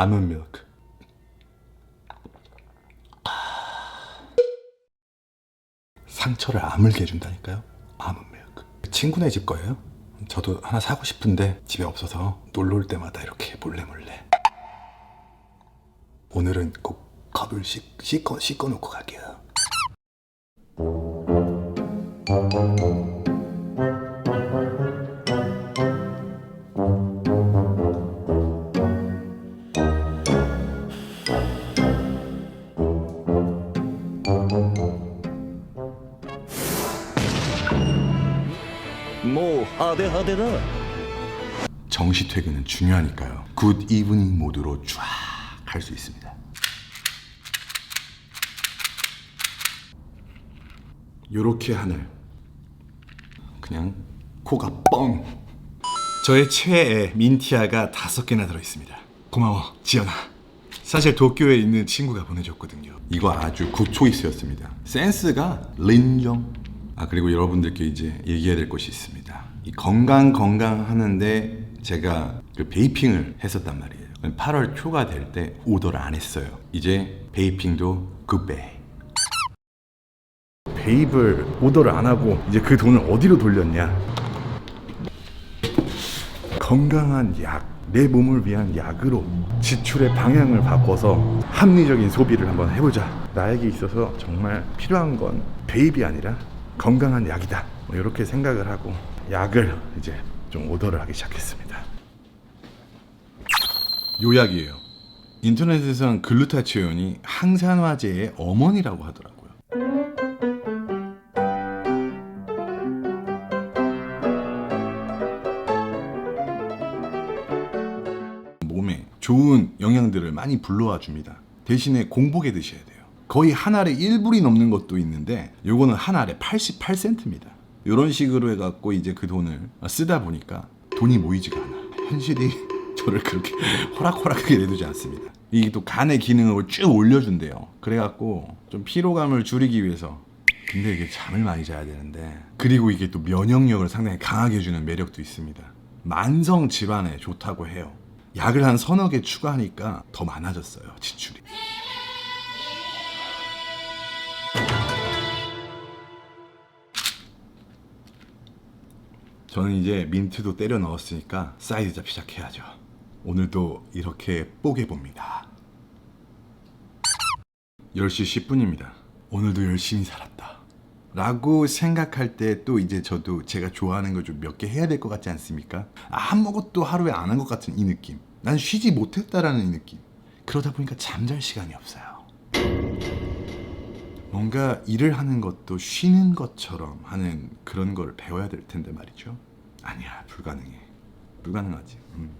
아몬드 밀크. 상처를 아물게 해준다니까요. 아몬드 밀크. 친구네 집 거예요. 저도 하나 사고 싶은데 집에 없어서 놀러 올 때마다 이렇게 몰래 몰래. 오늘은 꼭 컵을 씻, 씻어 씻어 놓고 갈게요. 뭐 하대하대다. 정시 퇴근은 중요하니까요. 굿 이브닝 모드로 쫙 할 수 있습니다. 요렇게 하늘. 그냥 코가 뻥. 저의 최애 민티아가 다섯 개나 들어 있습니다. 고마워, 지연아. 사실 도쿄에 있는 친구가 보내줬거든요. 이거 아주 굿 초이스였습니다. 센스가 린정. 아 그리고 여러분들께 이제 얘기해야 될 것이 있습니다. 이 건강 건강 하는데 제가 그 베이핑을 했었단 말이에요. 8월 초가 될 때 오더를 안 했어요. 이제 베이핑도 굿베이. 베입을 오더를 안 하고 이제 그 돈을 어디로 돌렸냐? 건강한 약, 내 몸을 위한 약으로 지출의 방향을 바꿔서 합리적인 소비를 한번 해보자. 나에게 있어서 정말 필요한 건 베입이 아니라 건강한 약이다. 뭐 이렇게 생각을 하고 약을 이제 좀 오더를 하기 시작했습니다. 요약이에요. 인터넷에선 글루타치온이 항산화제의 어머니라고 하더라고요. 몸에 좋은 영양들을 많이 불러와 줍니다. 대신에 공복에 드셔야 돼요. 거의 한 알에 1불이 넘는 것도 있는데 요거는 한 알에 88센트입니다. 이런 식으로 해갖고 이제 그 돈을 쓰다 보니까 돈이 모이지가 않아. 현실이 저를 그렇게 호락호락하게 내두지 않습니다. 이게 또 간의 기능을 쭉 올려준대요. 그래갖고 좀 피로감을 줄이기 위해서 근데 이게 잠을 많이 자야 되는데 그리고 이게 또 면역력을 상당히 강하게 해주는 매력도 있습니다. 만성 질환에 좋다고 해요. 약을 한 서너 개 추가하니까 더 많아졌어요 지출이. 저는 이제 민트도 때려 넣었으니까 사이드 잡 시작해야죠. 오늘도 이렇게 뽀개 봅니다. 10시 10분입니다. 오늘도 열심히 살았다. 라고 생각할 때 또 이제 저도 제가 좋아하는 거 좀 몇 개 해야 될 것 같지 않습니까? 아무것도 하루에 안 한 것 같은 이 느낌. 난 쉬지 못했다라는 이 느낌. 그러다 보니까 잠잘 시간이 없어요. 뭔가 일을 하는 것도 쉬는 것처럼 하는 그런 걸 배워야 될 텐데 말이죠. 아니야, 불가능해. 불가능하지. 음.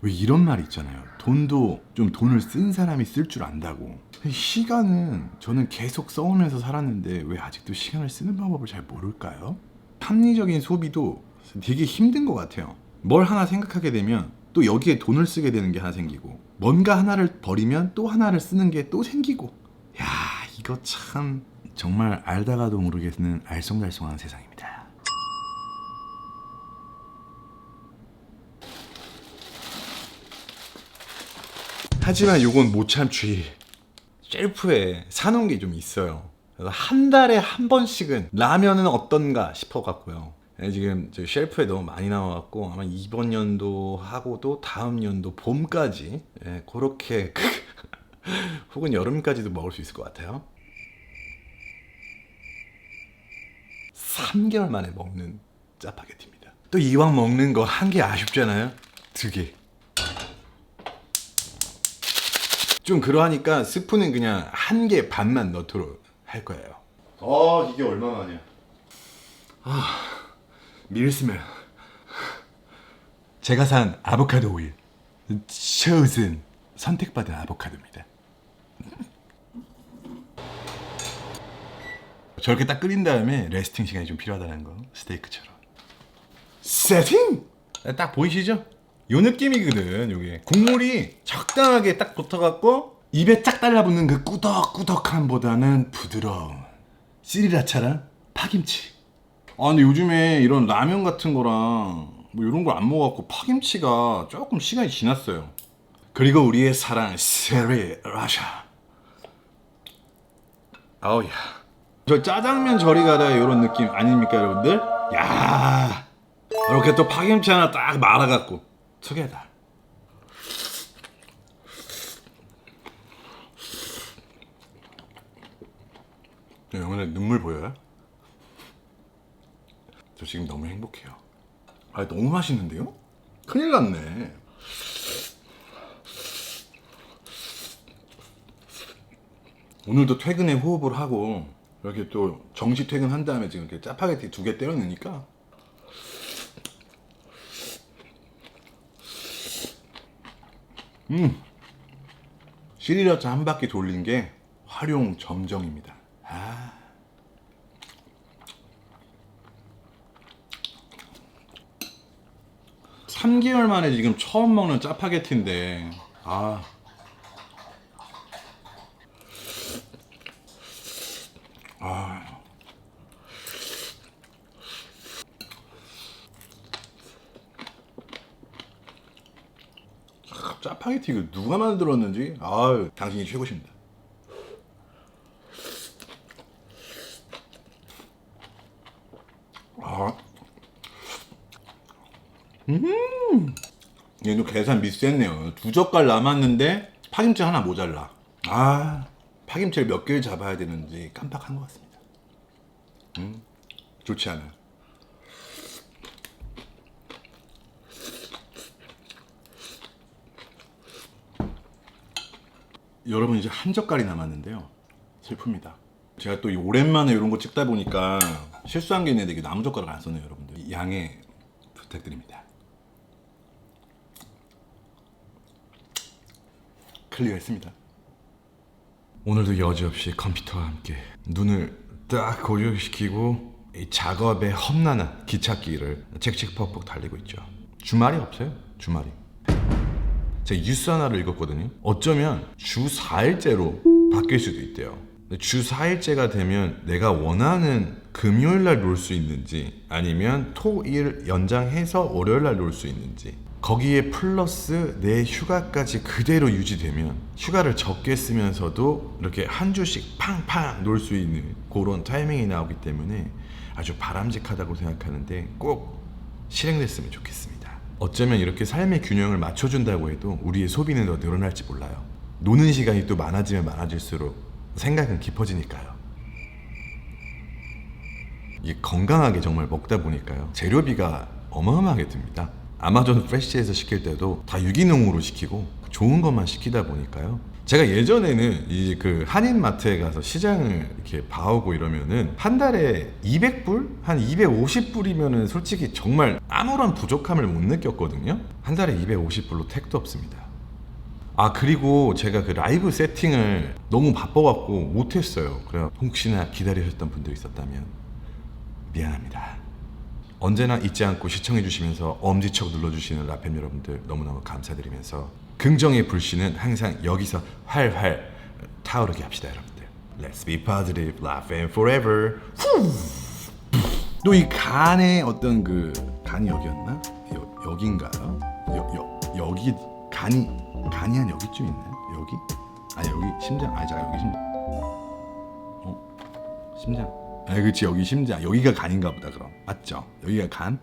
왜 이런 말 있잖아요. 돈도 좀 돈을 쓴 사람이 쓸 줄 안다고. 시간은 저는 계속 써오면서 살았는데 왜 아직도 시간을 쓰는 방법을 잘 모를까요? 합리적인 소비도 되게 힘든 것 같아요. 뭘 하나 생각하게 되면 또 여기에 돈을 쓰게 되는 게 하나 생기고 뭔가 하나를 버리면 또 하나를 쓰는 게 또 생기고 야 이거 참 정말 알다가도 모르겠는 알쏭달쏭한 세상입니다. 하지만 요건 못 참지. 셀프에 사놓은 게 좀 있어요. 그래서 한 달에 한 번씩은 라면은 어떤가 싶어 갖고요. 예, 지금 저 쉘프에 너무 많이 나와갖고 아마 이번 연도 하고도 다음 연도 봄까지 예, 그렇게 혹은 여름까지도 먹을 수 있을 것 같아요. 3개월 만에 먹는 짜파게티입니다. 또 이왕 먹는 거 한 개 아쉽잖아요. 두 개. 좀 그러하니까 스프는 그냥 한 개 반만 넣도록 할 거예요. 어 이게 얼마만이야? 아 밀스멜. 제가 산 아보카도 오일. chosen 선택받은 아보카도입니다. 저렇게 딱 끓인 다음에 레스팅 시간이 좀 필요하다는 거 스테이크처럼. 세팅! 딱 보이시죠? 요 느낌이거든 요게 국물이 적당하게 딱 붙어갖고 입에 쫙 달라붙는 그 꾸덕꾸덕함보다는 부드러운 시리라차랑 파김치 아 근데 요즘에 이런 라면 같은 거랑 뭐 이런 걸 안 먹어갖고 파김치가 조금 시간이 지났어요 그리고 우리의 사랑 세리 라샤. 아우야. 저 짜장면 저리 가다 이런 느낌 아닙니까 여러분들? 야 이렇게 또 파김치 하나 딱 말아갖고 투게다. 영원의 눈물 보여요? 저 지금 너무 행복해요. 아 너무 맛있는데요? 큰일 났네. 오늘도 퇴근에 호흡을 하고 이렇게 또 정시 퇴근한 다음에 지금 이렇게 짜파게티 두 개 때려 넣으니까 음 시리라차 한 바퀴 돌린 게 활용 점정입니다. 아. 삼개월 만에 지금 처음 먹는 짜파게티인데 아 짜파게티 이거 누가 만들었는지 아유 당신이 최고십니다. 아, 음, 얘도 계산 미스했네요. 두 젓갈 남았는데 파김치 하나 모자라. 아, 파김치를 몇 개를 잡아야 되는지 깜빡한 것 같습니다. 음, 좋지 않아요. 여러분 이제 한 젓갈이 남았는데요. 슬픕니다. 제가 또 오랜만에 이런 거 찍다 보니까 실수한 게 있는데 이게 나무 젓갈을 안 썼네요, 여러분들. 양해 부탁드립니다. 클리어했습니다. 오늘도 여지없이 컴퓨터와 함께 눈을 딱 고정시키고 이 작업에 험난한 기찻길을 칙칙폭폭 달리고 있죠. 주말이 없어요. 주말이. 제가 뉴스 하나를 읽었거든요. 어쩌면 주 4일째로 바뀔 수도 있대요. 주 4일째가 되면 내가 원하는 금요일 날 놀 수 있는지 아니면 토 일 연장해서 월요일 날 놀 수 있는지 거기에 플러스 내 휴가까지 그대로 유지되면 휴가를 적게 쓰면서도 이렇게 한 주씩 팡팡 놀 수 있는 그런 타이밍이 나오기 때문에 아주 바람직하다고 생각하는데 꼭 실행됐으면 좋겠습니다. 어쩌면 이렇게 삶의 균형을 맞춰준다고 해도 우리의 소비는 더 늘어날지 몰라요. 노는 시간이 또 많아지면 많아질수록 생각은 깊어지니까요. 이 건강하게 정말 먹다 보니까요. 재료비가 어마어마하게 듭니다. 아마존 프레시에서 시킬 때도 다 유기농으로 시키고 좋은 것만 시키다 보니까요. 제가 예전에는 이 그 한인마트에 가서 시장을 이렇게 봐오고 이러면은 한 달에 200불? 한 250불이면은 솔직히 정말 아무런 부족함을 못 느꼈거든요. 한 달에 250불로 택도 없습니다. 아 그리고 제가 그 라이브 세팅을 너무 바빠갖고 못했어요. 그래 혹시나 기다리셨던 분들 있었다면 미안합니다. 언제나 잊지 않고 시청해주시면서 엄지척 눌러주시는 라펜 여러분들 너무너무 감사드리면서 긍정의 불씨는 항상 여기서 활활 타오르게 합시다 여러분들. Let's be positive, laugh and forever. 또 이 간의 어떤 그 간이 여기였나? 여, 여긴가요? 여, 여, 여기 간이 간이 한 여기쯤 있나요? 여기? 아 여기 심장 아니 자 여기 심장 어? 심장 아 그치 여기 심장 여기가 간인가 보다 그럼 맞죠? 여기가 간?